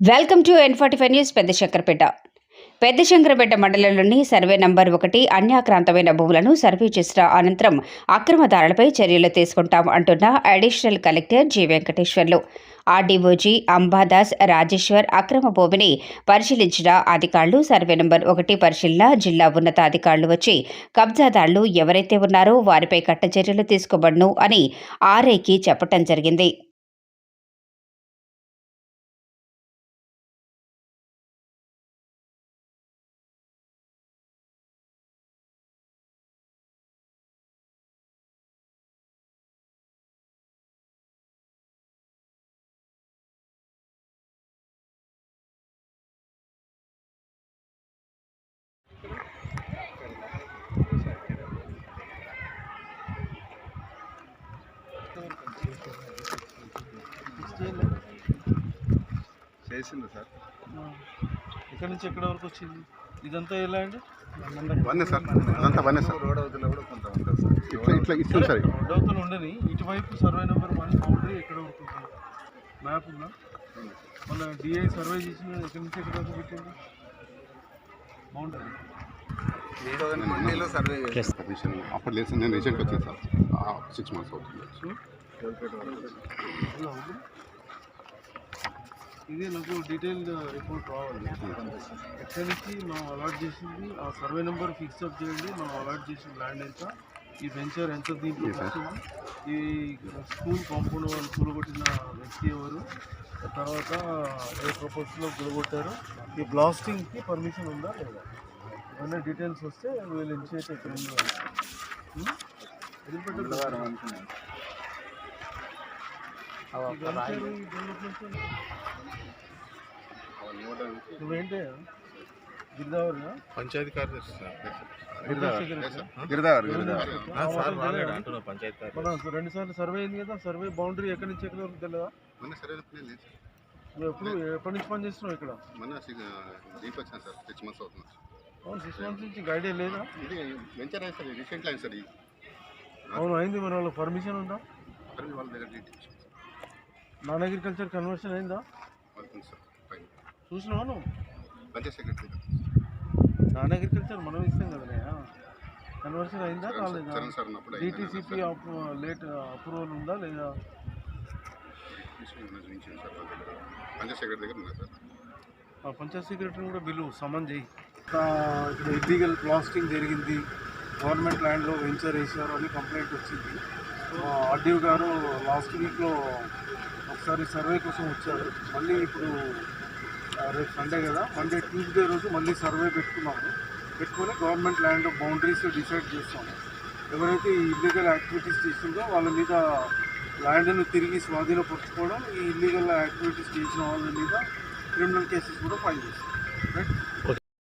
Welcome to N forty five news Pedda Shankarapet. పెద్ద శంకరపేట మండలంలోని survey number ఒకటి అన్యాక్రాంతమైన భూములను సర్వే చేసిన అనంతరం అక్రమదారులపై చర్యలు తీసుకుంటాం అంటున్న additional collector G Venkateshwarlu. RDO G Ambadas Rajeshwar అక్రమ భూమిని పరిశీలించిన అధికారులు సర్వే నంబర్ ఒకటి పరిశీలన జిల్లా ఉన్నతాధికారులు వచ్చి కబ్జాదారులు ఎవరైతే ఉన్నారో వారిపై కట్ట చర్యలు తీసుకోబడును అని ఆర్ఐకి చెప్పటం జరిగింది. చేసింది సార్? ఇక్కడ నుంచి ఎక్కడ వరకు వచ్చింది? ఇదంతా ఎలా అండి? వన్నే సార్. వన్నే సార్. రోడ్ అవతల కూడా కొంత ఉంటుంది సార్. ఇట్లా ఇట్లా ఇస్తుంది సార్ ఉండని ఇటువైపు సర్వే నెంబర్ వన్ బౌండరీ ఎక్కడ వరకు ఉంటుంది. మ్యాప్ ఉందా? మన డిఐ సర్వే చేసిన ఎక్కడి నుంచి ఎక్కడ వరకు పెట్టింది? బౌండరీ. మండీలో సర్వే పర్మిషన్ అప్పుడు లేదు సార్ నేను రీసెంట్గా వచ్చాను సార్. సిక్స్ మంత్స్ అవుతుంది. ఇది నాకు డీటెయిల్ రిపోర్ట్ రావాలి. ఎక్కడి నుంచి మనం అలాట్ చేసింది ఆ సర్వే నెంబర్ ఫిక్స్ అప్ చేయండి మనం అలాట్ చేసిన ల్యాండ్ ఎంత ఈ వెంచర్ ఎంత దీంట్లో. వచ్చింది ఈ స్కూల్ కాంపౌండ్ వాళ్ళు కూలగొట్టిన వ్యక్తి ఎవరు? తర్వాత ఏ ప్రపోజల్లో కూలగొట్టారు? ఈ బ్లాస్టింగ్కి పర్మిషన్ ఉందా లేదా? ఏమైనా డీటెయిల్స్ వస్తే వీళ్ళు ఇనిషియేట్ ఇక్కడ ఉంది నువ్వేంటి? పంచాయతీ కార్యదర్శి రెండు సార్లు సర్వే అయింది కదా సర్వే బౌండరీ ఎక్కడి నుంచి ఎక్కడి వరకు తెలియదా? ఎప్పుడు ఎప్పటి నుంచి పని చేస్తున్నావు ఇక్కడ? సిక్స్ మంత్స్ అవుతుంది అవును సిక్స్ మంత్స్ నుంచి ఐడియా లేదా? ఇది వెంచర్ అయింది సార్ రీసెంట్గా అయింది సార్ ఇది. అవును అయింది మరి వాళ్ళకి పర్మిషన్ ఉందా? వాళ్ళ దగ్గర నాన్ అగ్రికల్చర్ కన్వర్షన్ అయిందా? చూసినావా నువ్వు? నాన్ అగ్రికల్చర్ మనం ఇస్తాం కదా కన్వర్షన్ అయిందా కాలేదా? డిటీసీపీ లేట్ అప్రూవల్ ఉందా లేదా? పంచాయత్ సెక్రటరీ పంచాయత్ కూడా బిల్లు సమన్ చేయి. ఇక్కడ ఇల్లీగల్ ప్లాస్టింగ్ జరిగింది. గవర్నమెంట్ ల్యాండ్లో వెంచర్ వేసారు అని కంప్లైంట్ వచ్చింది. ఆర్డీఓ గారు లాస్ట్ వీక్లో ఒకసారి సర్వే కోసం వచ్చారు. మళ్ళీ ఇప్పుడు రేపు సండే కదా. మండే ట్యూస్డే రోజు మళ్ళీ సర్వే పెట్టుకున్నాము. పెట్టుకొని గవర్నమెంట్ ల్యాండ్ బౌండరీస్ డిసైడ్ చేస్తాము. ఎవరైతే ఈ ఇల్లీగల్ యాక్టివిటీస్ చేసిందో వాళ్ళ మీద ల్యాండ్ను తిరిగి స్వాధీనపరచుకోవడం ఈ ఇల్లీగల్ యాక్టివిటీస్ చేసిన వాళ్ళ మీద క్రిమినల్ కేసెస్ కూడా ఫైల్ చేస్తాం. రైట్